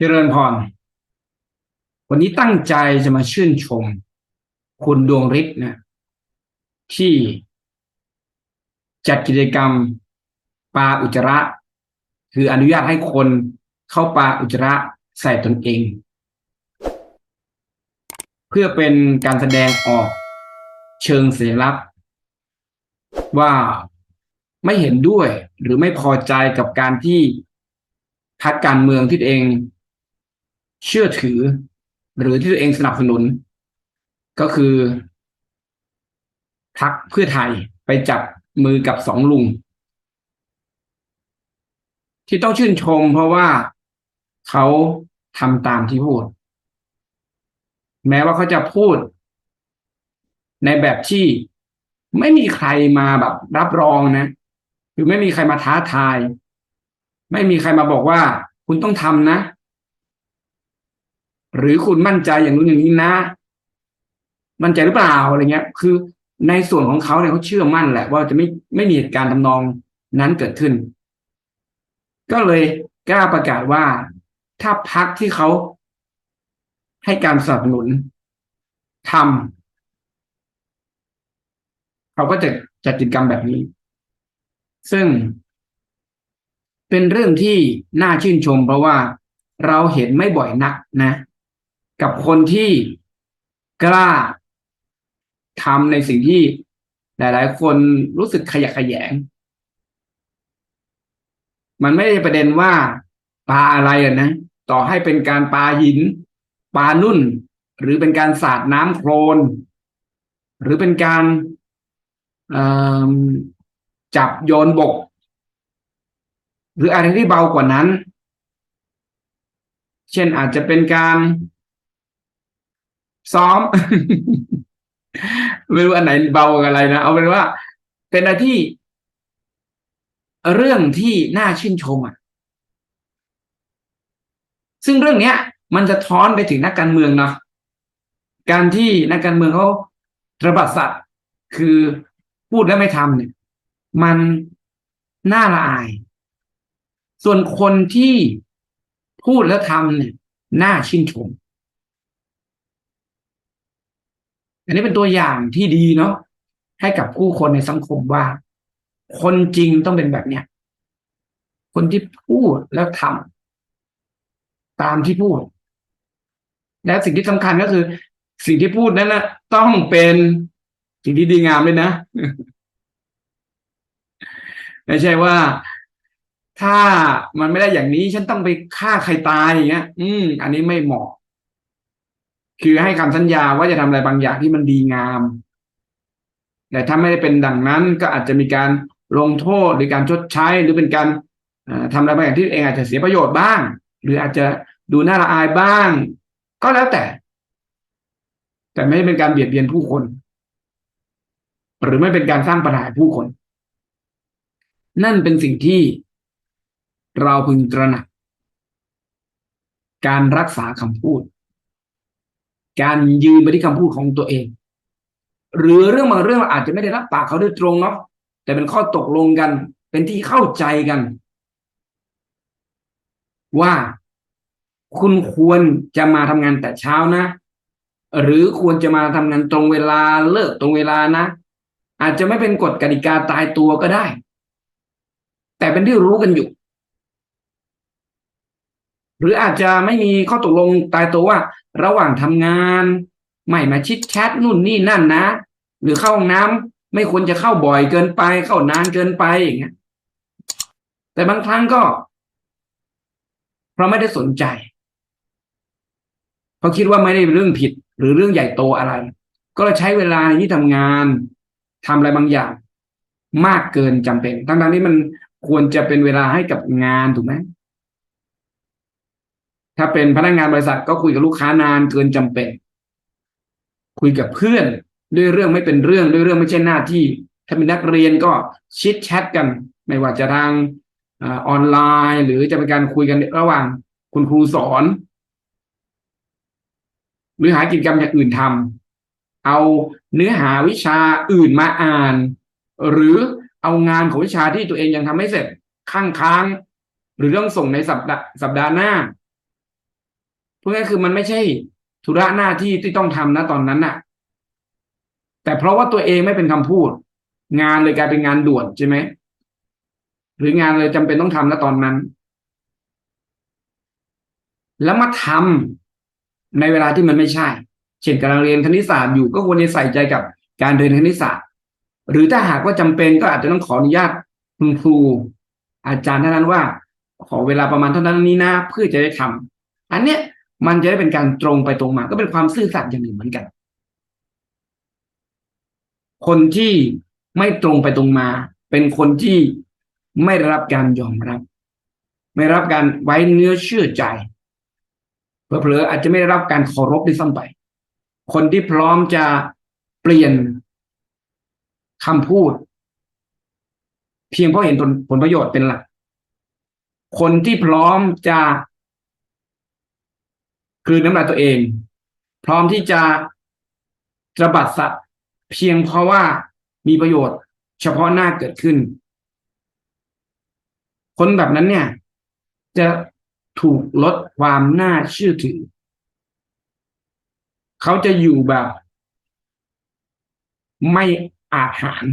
เจริญพร วันนี้ตั้งใจจะมาชื่นชม คุณดวงฤทธิ์นะ ที่จัดกิจกรรมปลาอุจจาระ คืออนุญาตให้คนเข้าปลาอุจจาระใส่ตนเอง เพื่อเป็นการแสดงออกเชิงสัญลักษณ์ ว่าไม่เห็นด้วยหรือไม่พอใจกับการที่พรรคการเมืองที่ตัวเอง เชื่อถือ หรือที่ตัวเองสนับสนุน ก็คือพรรคเพื่อไทยไปจับมือกับสองลุง ที่ต้องชื่นชมเพราะว่าเขาทำตามที่พูด แม้ว่าเขาจะพูด ในแบบที่ไม่มีใครมาแบบรับรองนะหรือไม่มีใครมาท้าทาย ไม่มีใครมาบอกว่า คุณต้องทำนะ หรือคุณมั่นใจอย่างนู้นอย่างนี้นะ มั่นใจหรือเปล่าอะไรเงี้ย คือในส่วนของเขาเนี่ยเขาเชื่อมั่นแหละ ว่าจะไม่ไม่มีเหตุการณ์ทำนองนั้นเกิดขึ้น ก็เลยกล้าประกาศว่าถ้าพักที่เขาให้การสนับสนุนทำเขาก็จะจัดกิจกรรมแบบนี้ ซึ่งเป็นเรื่องที่น่าชื่นชมเพราะว่าเราเห็นไม่บ่อยนักนะ กับคนที่กล้าทำในสิ่งที่หลาย ๆ คนรู้สึกขยะแขยง มันไม่ได้ประเด็นว่าปลาอะไรนะ ต่อให้เป็นการปลาหินปลานุ่น หรือเป็นการสาดน้ำโคลนหรือเป็นการจับโยนบก หรืออะไรที่เบากว่านั้น เช่นอาจจะเป็นการ ซ้อม ไม่รู้อันไหนเบาอะไรนะ เอาเป็นว่า เป็นอะไรที่ เรื่องที่น่าชื่นชมอะ ซึ่งเรื่องเนี้ย มันจะท้อนไปถึงนักการเมืองเนาะการที่นักการเมืองเขาระบาดสัตว์คือพูดแล้วไม่ทำเนี่ย มันน่าละอาย ส่วนคนที่พูดแล้วทำเนี่ย น่าชื่นชม อันนี้เป็นตัวอย่างที่ดีเนาะให้กับผู้คนในสังคมว่า คนจริงต้องเป็นแบบเนี้ยคนที่พูดแล้วทำตามที่พูด และสิ่งที่สำคัญก็คือ สิ่งที่พูดนั้นนะต้องเป็นสิ่งที่ดีงามเลยนะไม่ใช่ว่าถ้ามันไม่ได้อย่างนี้ ฉันต้องไปฆ่าใครตายอย่างเงี้ย อืม อันนี้ไม่เหมาะ คือให้คำสัญญาว่าจะทำอะไรบางอย่างที่มันดีงาม แต่ถ้าไม่ได้เป็นดังนั้นก็อาจจะมีการลงโทษหรือการชดใช้หรือเป็นการทำอะไรบางอย่างที่เองอาจจะเสียประโยชน์บ้าง หรืออาจจะดูน่าละอายบ้าง ก็แล้วแต่ แต่ไม่เป็นการเบียดเบียนผู้คน หรือไม่เป็นการสร้างปัญหาผู้คน นั่นเป็นสิ่งที่เราพึงตระหนัก การรักษาคำพูด การยืนไปที่คำพูดของตัวเอง หรือเรื่องบางเรื่องอาจจะไม่ได้รับปากเขาโดยตรงเนาะแต่เป็นข้อตกลงกัน เป็นที่เข้าใจกัน ว่าคุณควรจะมาทำงานแต่เช้านะ หรือควรจะมาทำงานตรงเวลาเลิกตรงเวลานะ อาจจะไม่เป็นกฎกติกาตายตัวก็ได้ แต่เป็นที่รู้กันอยู่ หรืออาจจะไม่มีข้อตกลงตายตัวว่า ระหว่างทำงานไม่มาชิดแชทนู่นนี่นั่นนะ หรือเข้าห้องน้ำไม่ควรจะเข้าบ่อยเกินไป เข้านานเกินไปอย่างเงี้ยแต่บางครั้งก็ เพราะไม่ได้สนใจเขาคิดว่าไม่ได้เป็นเรื่องผิด หรือเรื่องใหญ่โตอะไร ก็ใช้เวลาในที่ทำงานทำอะไรบางอย่าง มากเกินจำเป็นทั้งๆที่มันควรจะเป็นเวลาให้กับงานถูกไหม ถ้าเป็นพนักงานบริษัทก็คุยกับลูกค้านานเกินจำเป็น คุยกับเพื่อนด้วยเรื่องไม่เป็นเรื่องด้วยเรื่องไม่ใช่หน้าที่ ถ้าเป็นนักเรียนก็ชิดแชทกัน ไม่ว่าจะทางออนไลน์ หรือจะเป็นการคุยกันระหว่างคุณครูสอน หรือหากิจกรรมอย่างอื่นทำเอาเนื้อหาวิชาอื่นมาอ่าน หรือเอางานของวิชาที่ตัวเองยังทำไม่เสร็จข้างค้าง หรือต้องส่งในสัปดาห์สัปดาห์หน้า เพราะงั้นคือมันไม่ใช่ธุระหน้าที่ที่ต้องทำนะตอนนั้นน่ะ แต่เพราะว่าตัวเองไม่เป็นคำพูด งานเลยกลายเป็นงานด่วนใช่ไหมหรืองานเลยจำเป็นต้องทำนะตอนนั้น แล้วมาทำในเวลาที่มันไม่ใช่ เช่นกำลังเรียนคณิตศาสตร์อยู่ก็ควรจะใส่ใจกับการเรียนคณิตศาสตร์ หรือถ้าหากว่าจำเป็นก็อาจจะต้องขออนุญาตคุณครูอาจารย์ท่านนั้นว่า ขอเวลาประมาณเท่านั้นนี้นะเพื่อจะได้ทำอันเนี้ย มันจะได้เป็นการตรงไปตรงมา ก็เป็นความซื่อสัตย์อย่างหนึ่งเหมือนกัน คนที่ไม่ตรงไปตรงมา เป็นคนที่ไม่รับการยอมรับ ไม่รับการไว้เนื้อเชื่อใจเผลอๆอาจจะไม่ได้รับการเคารพด้วยซ้ำไป คนที่พร้อมจะเปลี่ยนคำพูด เพียงเพราะเห็นผลผลประโยชน์เป็นหลัก คนที่พร้อมจะ กลืนน้ำลายตัวเอง พร้อมที่จะตระบัดสัตว์ เพียงเพราะว่ามีประโยชน์ เฉพาะหน้าเกิดขึ้น คนแบบนั้นเนี่ย จะถูกลดความน่าเชื่อถือ เขาจะอยู่แบบ ไม่อาจหาร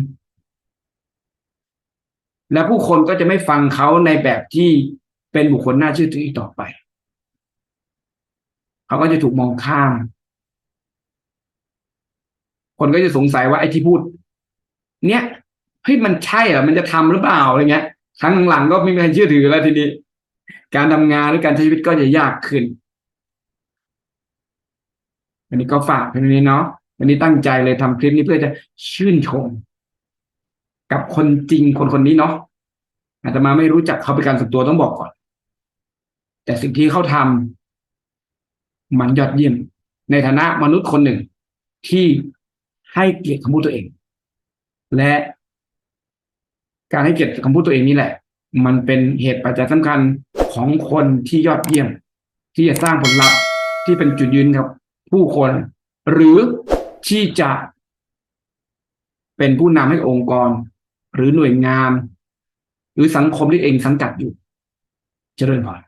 และผู้คนก็จะไม่ฟังเขาในแบบที่เป็นบุคคลน่าเชื่อถืออีกต่อไป เขาก็จะถูกมองข้าม คนก็จะสงสัยว่าไอ้ที่พูด เนี่ยเฮ้ยมันใช่เหรอมันจะทำหรือเปล่าอะไรเงี้ยครั้งหลังๆก็ไม่มีใครเชื่อถือแล้วทีนี้ การทำงานหรือการใช้ชีวิตก็จะยากขึ้นวันนี้ก็ฝากเพียงนี้เนาะวันนี้ตั้งใจเลยทำคลิปนี้เพื่อจะชื่นชม กับคนจริงคนคนนี้เนาะอาตมาไม่รู้จักเขาเป็นการส่วนตัวต้องบอกก่อน แต่สิ่งที่เขาทำ มันยอดเยี่ยม ในฐานะมนุษย์คนหนึ่งที่ให้เกียรติคำพูดตัวเอง และการให้เกียรติคำพูดตัวเองนี่แหละ มันเป็นเหตุปัจจัยสำคัญของคนที่ยอดเยี่ยม ที่จะสร้างผลลัพธ์ที่เป็นจุดยืนครับ ผู้คน หรือที่จะเป็นผู้นำให้องค์กร หรือหน่วยงาน หรือสังคมที่เองสังกัดอยู่ เจริญพร